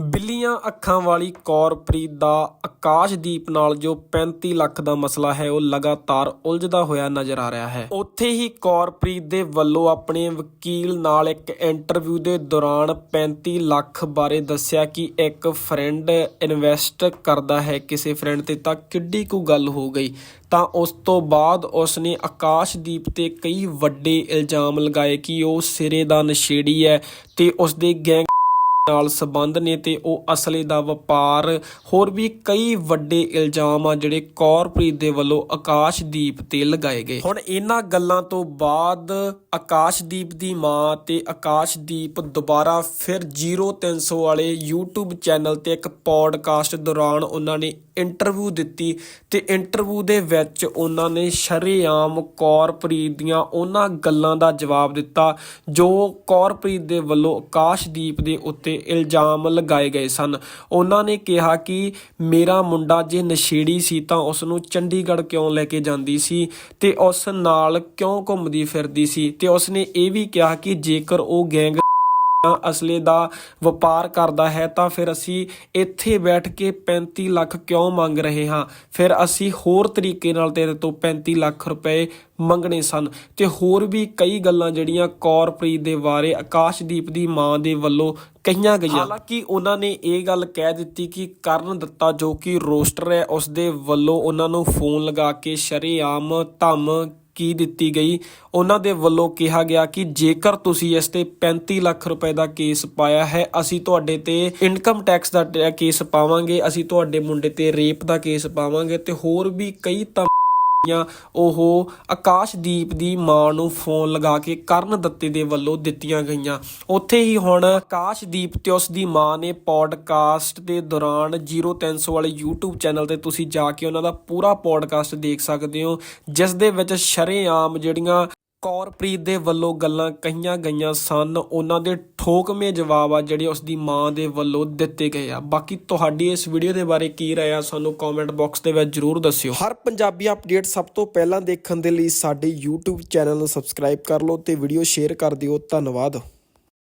ਬਿੱਲੀਆਂ ਅੱਖਾਂ ਵਾਲੀ ਕੌਰਪ੍ਰੀਤ ਦਾ ਆਕਾਸ਼ਦੀਪ ਨਾਲ ਜੋ 35 ਲੱਖ ਦਾ ਮਸਲਾ ਹੈ, ਉਹ ਲਗਾਤਾਰ ਉਲਝਦਾ ਹੋਇਆ ਨਜ਼ਰ ਆ ਰਿਹਾ ਹੈ। ਉੱਥੇ ਹੀ ਕੌਰਪ੍ਰੀਤ ਦੇ ਵੱਲੋਂ ਆਪਣੇ ਵਕੀਲ ਨਾਲ ਇੱਕ ਇੰਟਰਵਿਊ ਦੇ ਦੌਰਾਨ 35 ਲੱਖ ਬਾਰੇ ਦੱਸਿਆ ਕਿ ਇੱਕ ਫਰੈਂਡ ਇਨਵੈਸਟ ਕਰਦਾ ਹੈ, ਕਿਸੇ ਫਰੈਂਡ ਤੇ ਤਾਂ ਕਿੱਡੀ ਕੁ ਗੱਲ ਹੋ ਗਈ। ਤਾਂ ਉਸ ਤੋਂ ਬਾਅਦ ਉਸ ਨੇ ਆਕਾਸ਼ਦੀਪ ਤੇ ਕਈ ਵੱਡੇ ਇਲਜ਼ਾਮ ਲਗਾਏ ਕਿ ਉਹ ਸਿਰੇ ਦਾ ਨਸ਼ੇੜੀ ਹੈ ਤੇ ਉਸ ਦੇ ਗੈਂਗ ਨਾਲ ਸੰਬੰਧ ਨੇ ਤੇ ਉਹ ਅਸਲੇ ਦਾ ਵਪਾਰ, ਹੋਰ ਵੀ ਕਈ ਵੱਡੇ ਇਲਜ਼ਾਮ ਆ ਜਿਹੜੇ ਕੌਰਪ੍ਰੀਤ ਦੇ ਵੱਲੋਂ ਆਕਾਸ਼ਦੀਪ ਤੇ ਲਗਾਏ ਗਏ। ਹੁਣ ਇਹਨਾਂ ਗੱਲਾਂ ਤੋਂ ਬਾਅਦ ਆਕਾਸ਼ਦੀਪ ਦੀ ਮਾਂ ਤੇ ਆਕਾਸ਼ਦੀਪ ਦੁਬਾਰਾ ਫਿਰ 0300 ਵਾਲੇ YouTube ਚੈਨਲ ਤੇ ਇੱਕ ਪੋਡਕਾਸਟ ਦੌਰਾਨ ਉਹਨਾਂ ਨੇ ਇੰਟਰਵਿਊ ਦਿੱਤੀ ਤੇ ਇੰਟਰਵਿਊ ਦੇ ਵਿੱਚ ਉਹਨਾਂ ਨੇ ਸ਼ਰੇਆਮ ਕੌਰਪ੍ਰੀਤ ਦੀਆਂ ਉਹਨਾਂ ਗੱਲਾਂ ਦਾ ਜਵਾਬ ਦਿੱਤਾ ਜੋ ਕੌਰਪ੍ਰੀਤ ਦੇ ਵੱਲੋਂ ਆਕਾਸ਼ਦੀਪ ਦੇ ਉੱਤੇ ਇਲਜ਼ਾਮ ਲਗਾਏ ਗਏ ਸਨ। ਉਹਨਾਂ ਨੇ ਕਿਹਾ ਕਿ ਮੇਰਾ ਮੁੰਡਾ ਜੇ ਨਸ਼ੇੜੀ ਸੀ ਤਾਂ ਉਸ ਨੂੰ ਚੰਡੀਗੜ੍ਹ ਕਿਉਂ ਲੈ ਕੇ ਜਾਂਦੀ ਸੀ ਤੇ ਉਸ ਨਾਲ ਕਿਉਂ ਘੁੰਮਦੀ ਫਿਰਦੀ ਸੀ? ਤੇ ਉਸ ਨੇ ਇਹ ਵੀ ਕਿਹਾ ਕਿ ਜੇਕਰ ਉਹ ਗੈਂਗ ਅਸਲੇ ਦਾ ਵਪਾਰ ਕਰਦਾ ਹੈ, ਤਾਂ ਫਿਰ ਅਸੀਂ ਇੱਥੇ ਬੈਠ ਕੇ 35 ਲੱਖ ਕਿਉਂ ਮੰਗ ਰਹੇ ਹਾਂ? ਫਿਰ ਅਸੀਂ ਹੋਰ ਤਰੀਕੇ ਨਾਲ ਤੇਰੇ ਤੋਂ 35 ਲੱਖ ਰੁਪਏ ਮੰਗਣੇ ਸਨ। ਤੇ ਹੋਰ ਵੀ ਕਈ ਗੱਲਾਂ ਜਿਹੜੀਆਂ ਕੌਰਪ੍ਰੀਤ ਦੇ ਬਾਰੇ, ਆਕਾਸ਼ਦੀਪ ਦੀ ਮਾਂ ਦੇ ਵੱਲੋਂ ਕਹੀਆਂ ਗਈਆਂ। ਹਾਲਾਂਕਿ ਉਹਨਾਂ ਨੇ ਇਹ ਗੱਲ ਕਹਿ ਦਿੱਤੀ ਕਿ ਕਰਨ ਦਿੱਤਾ ਜੋ ਕਿ ਰੋਸਟਰ ਹੈ ਉਸ ਦੇ ਵੱਲੋਂ ਉਹਨਾਂ ਨੂੰ ਫੋਨ ਲਗਾ ਕੇ ਸ਼ਰੇਆਮ ਧਮ ਕੀ ਦਿੱਤੀ ਗਈ, ਉਹਨਾਂ ਦੇ ਵੱਲੋਂ ਕਿਹਾ ਗਿਆ ਕਿ ਜੇਕਰ ਤੁਸੀਂ ਇਸ ਤੇ 35 ਲੱਖ ਰੁਪਏ ਦਾ ਕੇਸ ਪਾਇਆ ਹੈ, ਅਸੀਂ ਤੁਹਾਡੇ ਤੇ ਇਨਕਮ ਟੈਕਸ ਦਾ ਟ- ਕੇਸ ਪਾਵਾਂਗੇ, ਅਸੀਂ ਤੁਹਾਡੇ ਮੁੰਡੇ ਤੇ ਰੇਪ ਦਾ ਕੇਸ ਪਾਵਾਂਗੇ ਤੇ ਹੋਰ ਵੀ ਕਈ ਤਾਂ ਉਹ ਆਕਾਸ਼ਦੀਪ ਦੀ ਮਾਂ ਨੂੰ ਫੋਨ ਲਗਾ ਕੇ ਕਰਨ ਦਿੱਤੇ ਦੇ ਵੱਲੋਂ ਦਿੱਤੀਆਂ ਗਈਆਂ। ਉੱਥੇ ਹੀ ਹੁਣ ਆਕਾਸ਼ਦੀਪ ਤੇ ਉਸ ਦੀ ਮਾਂ ਨੇ ਪੋਡਕਾਸਟ ਦੇ ਦੌਰਾਨ 0300 ਵਾਲੇ YouTube ਚੈਨਲ ਤੇ ਤੁਸੀਂ ਜਾ ਕੇ ਉਹਨਾਂ ਦਾ ਪੂਰਾ ਪੋਡਕਾਸਟ ਦੇਖ ਸਕਦੇ ਹੋ, ਜਿਸ ਦੇ ਵਿੱਚ ਸ਼ਰੇਆਮ ਜਿਹੜੀਆਂ ਕੌਰਪ੍ਰੀਤ ਦੇ ਵੱਲੋਂ ਗੱਲਾਂ ਕਹੀਆਂ ਗਈਆਂ ਸਨ। ਉਹਨਾਂ ਦੇ ਠੋਕਵੇਂ ਜਵਾਬ ਆ ਜਿਹੜੇ ਉਸ ਦੀ ਮਾਂ ਦੇ ਵੱਲੋਂ ਦਿੱਤੇ ਗਏ ਆ। ਬਾਕੀ ਤੁਹਾਡੀ ਇਸ ਵੀਡੀਓ ਦੇ ਬਾਰੇ ਕੀ ਰਾਏ ਆ ਸਾਨੂੰ ਕਮੈਂਟ ਬਾਕਸ ਦੇ ਵਿੱਚ ਜਰੂਰ ਦੱਸਿਓ। ਹਰ ਪੰਜਾਬੀ ਅਪਡੇਟ ਸਭ ਤੋਂ ਪਹਿਲਾਂ ਦੇਖਣ ਦੇ ਲਈ ਸਾਡੇ YouTube ਚੈਨਲ ਨੂੰ ਸਬਸਕ੍ਰਾਈਬ ਕਰ ਲਓ ਤੇ ਵੀਡੀਓ ਸ਼ੇਅਰ ਕਰ ਦਿਓ। ਧੰਨਵਾਦ।